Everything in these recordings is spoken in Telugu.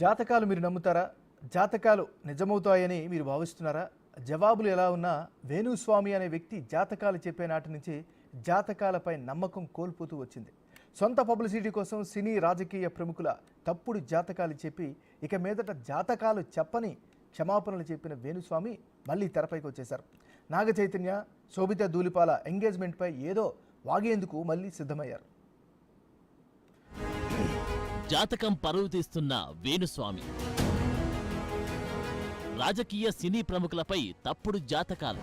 జాతకాలు మీరు నమ్ముతారా? జాతకాలు నిజమవుతాయని మీరు భావిస్తున్నారా? జవాబులు ఎలా ఉన్నా వేణుస్వామి అనే వ్యక్తి జాతకాలు చెప్పే నాటి నుంచి జాతకాలపై నమ్మకం కోల్పోతూ వచ్చింది. సొంత పబ్లిసిటీ కోసం సినీ రాజకీయ ప్రముఖుల తప్పుడు జాతకాలు చెప్పి ఇక మీదట జాతకాలు చెప్పని క్షమాపణలు చెప్పిన వేణుస్వామి మళ్ళీ తెరపైకి వచ్చేశారు. నాగ చైతన్య శోభిత ధూళిపాల ఎంగేజ్మెంట్పై ఏదో వాగేందుకు మళ్ళీ సిద్ధమయ్యారు. జాతకం పరువు తీస్తున్న వేణుస్వామి. రాజకీయ సినీ ప్రముఖులపై తప్పుడు జాతకాలు.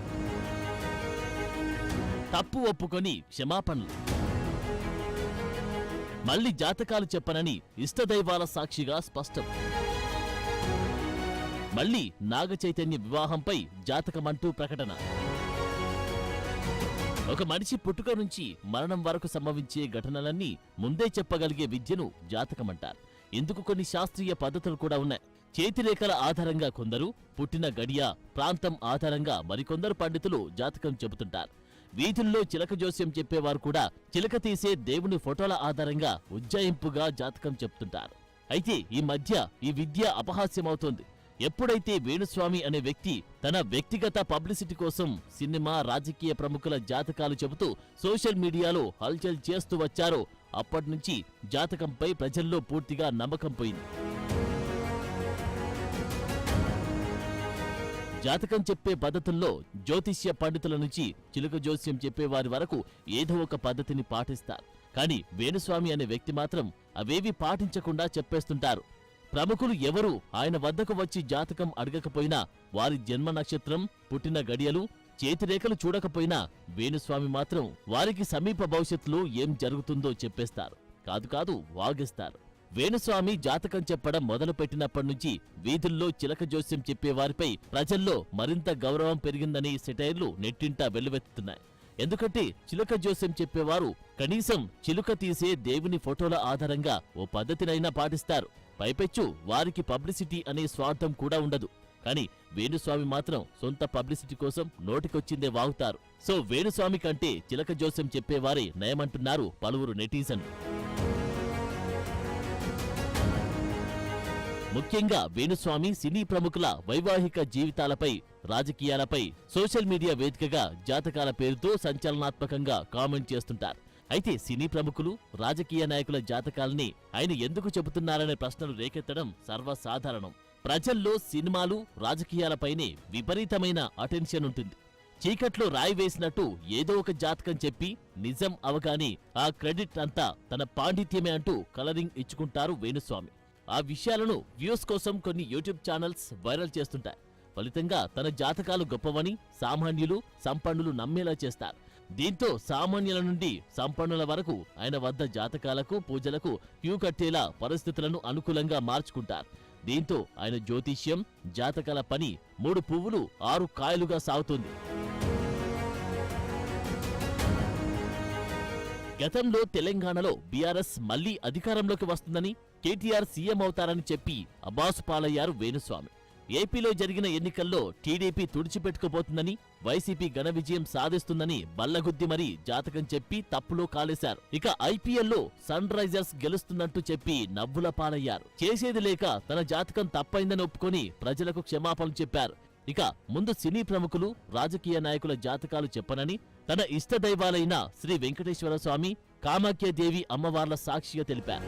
తప్పు ఒప్పుకొని క్షమాపణలు. మళ్ళీ జాతకాలు చెప్పనని ఇష్టదైవాల సాక్షిగా స్పష్టం. మళ్ళీ నాగచైతన్య వివాహంపై జాతకమంటూ ప్రకటన. ఒక మనిషి పుట్టుక నుంచి మరణం వరకు సంభవించే ఘటనలన్నీ ముందే చెప్పగలిగే విద్యను జాతకమంటారు. ఇందుకు కొన్ని శాస్త్రీయ పద్ధతులు కూడా ఉన్నాయి. చేతిరేఖల ఆధారంగా కొందరు పుట్టిన గడియ ప్రాంతం ఆధారంగా మరికొందరు పండితులు జాతకం చెబుతుంటారు. వీధుల్లో చిలక జోస్యం చెప్పేవారు కూడా చిలక తీసే దేవుని ఫోటోల ఆధారంగా ఉజ్జాయింపుగా జాతకం చెప్తుంటారు అయితే ఈ మధ్య ఈ విద్య అపహాస్యమవుతోంది. ఎప్పుడైతే వేణుస్వామి అనే వ్యక్తి తన వ్యక్తిగత పబ్లిసిటీ కోసం సినిమా రాజకీయ ప్రముఖుల జాతకాలు చెబుతూ సోషల్ మీడియాలో హల్చల్ చేస్తూ వచ్చారో అప్పటినుంచి జాతకంపై ప్రజల్లో పూర్తిగా నమ్మకం పోయింది. జాతకం చెప్పే పద్ధతుల్లో జ్యోతిష్య పండితుల నుంచి చిలుక జోస్యం చెప్పేవారి వరకు ఏదో ఒక పద్ధతిని పాటిస్తారు. కానీ వేణుస్వామి అనే వ్యక్తి మాత్రం అవేవి పాటించకుండా చెప్పేస్తుంటారు. ప్రముఖులు ఎవరూ? ఆయన వద్దకు వచ్చి జాతకం అడగకపోయినా వారి జన్మ నక్షత్రం పుట్టిన గడియలు చేతిరేఖలు చూడకపోయినా వేణుస్వామి మాత్రం వారికి సమీప భవిష్యత్తులో ఏం జరుగుతుందో చెప్పేస్తారు. కాదు కాదు వాగిస్తారు. వేణుస్వామి జాతకం చెప్పడం మొదలుపెట్టినప్పటి నుంచి వీధుల్లో చిలక జోస్యం చెప్పేవారిపై ప్రజల్లో మరింత గౌరవం పెరిగిందని సెటైర్లు నెట్టింటా వెల్లువెత్తుతున్నాయి. ఎందుకంటే చిలుక జోస్యం చెప్పేవారు కనీసం చిలుక తీసే దేవుని ఫోటోల ఆధారంగా ఓ పద్ధతినైనా పాటిస్తారు. పైపెచ్చు వారికి పబ్లిసిటీ అనే స్వార్థం కూడా ఉండదు. కానీ వేణుస్వామి మాత్రం సొంత పబ్లిసిటీ కోసం నోటికొచ్చిందే వాగుతారు. సో వేణుస్వామి కంటే చిలక జోస్యం చెప్పేవారే నయమంటున్నారు పలువురు నెటిజన్లు. ముఖ్యంగా వేణుస్వామి సినీ ప్రముఖుల వైవాహిక జీవితాలపై రాజకీయాలపై సోషల్ మీడియా వేదికగా జాతకాల పేరుతో సంచలనాత్మకంగా కామెంట్ చేస్తుంటారు. అయితే సినీ ప్రముఖులు రాజకీయ నాయకుల జాతకాలని ఆయన ఎందుకు చెబుతున్నారనే ప్రశ్నలు రేకెత్తడం సర్వసాధారణం. ప్రజల్లో సినిమాలు రాజకీయాలపైనే విపరీతమైన అటెన్షన్ ఉంటుంది. చీకట్లో రాయి వేసినట్టు ఏదో ఒక జాతకం చెప్పి నిజం అవగానే ఆ క్రెడిట్ అంతా తన పాండిత్యమే అంటూ కలరింగ్ ఇచ్చుకుంటారు వేణుస్వామి. ఆ విషయాలను వ్యూస్ కోసం కొన్ని యూట్యూబ్ ఛానల్స్ వైరల్ చేస్తుంటాయి. ఫలితంగా తన జాతకాలు గొప్పవని సామాన్యులు సంపన్నులు నమ్మేలా చేస్తారు. దీంతో సామాన్యుల నుండి సంపన్నుల వరకు ఆయన వద్ద జాతకాలకు పూజలకు క్యూ కట్టేలా పరిస్థితులను అనుకూలంగా మార్చుకుంటారు. దీంతో ఆయన జ్యోతిష్యం జాతకాల పని మూడు పువ్వులు ఆరు కాయలుగా సాగుతుంది. గతంలో తెలంగాణలో బీఆర్ఎస్ మళ్ళీ అధికారంలోకి వస్తుందని కేటీఆర్ సీఎం అవుతారని చెప్పి అబాసు పాలయ్యారు వేణుస్వామి. ఏపీలో జరిగిన ఎన్నికల్లో టీడీపీ తుడిచిపెట్టుకుపోతుందని వైసీపీ ఘన విజయం సాధిస్తుందని బల్లగుద్ది మరీ జాతకం చెప్పి తప్పులో కాలేశారు. ఇక ఐపీఎల్లో సన్ రైజర్స్ గెలుస్తున్నట్టు చెప్పి నవ్వుల పాలయ్యారు. చేసేది లేక తన జాతకం తప్పైందని ఒప్పుకొని ప్రజలకు క్షమాపణలు చెప్పారు. ఇక ముందు సినీ ప్రముఖులు రాజకీయ నాయకుల జాతకాలు చెప్పనని తన ఇష్ట దైవాలైన శ్రీ వెంకటేశ్వర స్వామి కామాఖ్యదేవి అమ్మవార్ల సాక్షిగా తెలిపారు.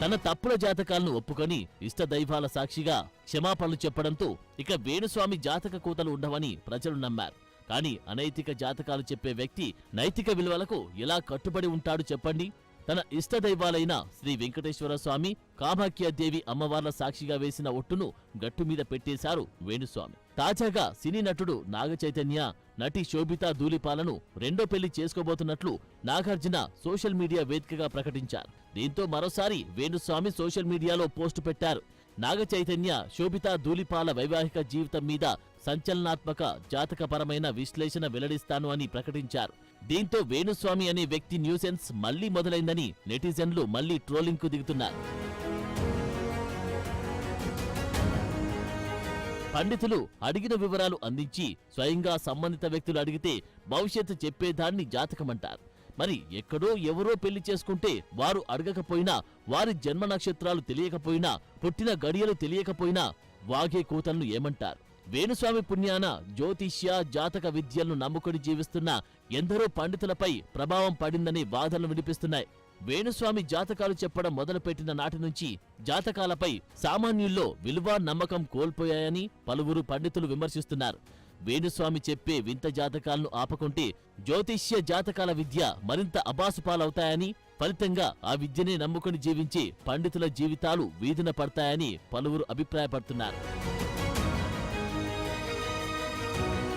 తన తప్పుల జాతకాలను ఒప్పుకొని ఇష్ట దైవాల సాక్షిగా క్షమాపణలు చెప్పడంతో ఇక వేణుస్వామి జాతక కూతలు ఉండవని ప్రజలు నమ్మారు. కానీ అనైతిక జాతకాలు చెప్పే వ్యక్తి నైతిక విలువలకు ఎలా కట్టుబడి ఉంటాడు చెప్పండి? తన ఇష్ట దైవాలైన శ్రీ వెంకటేశ్వర స్వామి కామాఖ్యాదేవి అమ్మవార్ల సాక్షిగా వేసిన ఒట్టును గట్టు మీద పెట్టేశారు వేణుస్వామి. తాజాగా సినీ నటుడు నాగ చైతన్య నటి శోభితా ధూళిపాలను రెండో పెళ్ళి చేసుకోబోతున్నట్లు నాగార్జున సోషల్ మీడియా వేదికగా ప్రకటించారు. దీంతో మరోసారి వేణుస్వామి సోషల్ మీడియాలో పోస్టు పెట్టారు. నాగ చైతన్య శోభితా ధూళిపాల వైవాహిక జీవితం మీద సంచలనాత్మక జాతకపరమైన విశ్లేషణ వెల్లడిస్తాను అని ప్రకటించారు. దీంతో వేణుస్వామి అనే వ్యక్తి న్యూసెన్స్ మళ్ళీ మొదలైందని నెటిజన్లు మళ్ళీ ట్రోలింగ్కు దిగుతున్నారు. పండితులు అడిగిన వివరాలు అందించి స్వయంగా సంబంధిత వ్యక్తులు అడిగితే భవిష్యత్తు చెప్పేదాన్ని జాతకమంటారు. మరి ఎక్కడో ఎవరో పెళ్ళి చేసుకుంటే వారు అడగకపోయినా వారి జన్మ నక్షత్రాలు తెలియకపోయినా పుట్టిన గడియలు తెలియకపోయినా వాగే కూతలను ఏమంటారు? వేణుస్వామి పుణ్యాన జ్యోతిష్య జాతక విద్యలను నమ్ముకొని జీవిస్తున్న ఎందరో పండితులపై ప్రభావం పడిందని వాదనలు వినిపిస్తున్నాయి. వేణుస్వామి జాతకాలు చెప్పడం మొదలుపెట్టిన నాటి నుంచి జాతకాలపై సామాన్యుల్లో విలువ నమ్మకం కోల్పోయాయని పలువురు పండితులు విమర్శిస్తున్నారు. వేణుస్వామి చెప్పే వింత జాతకాలను ఆపకుంటే జ్యోతిష్య జాతకాల విద్య మరింత అబాసుపాలవుతాయని ఫలితంగా ఆ విద్యనే నమ్ముకొని జీవించే పండితుల జీవితాలు వీధిన పడతాయని పలువురు అభిప్రాయపడుతున్నారు.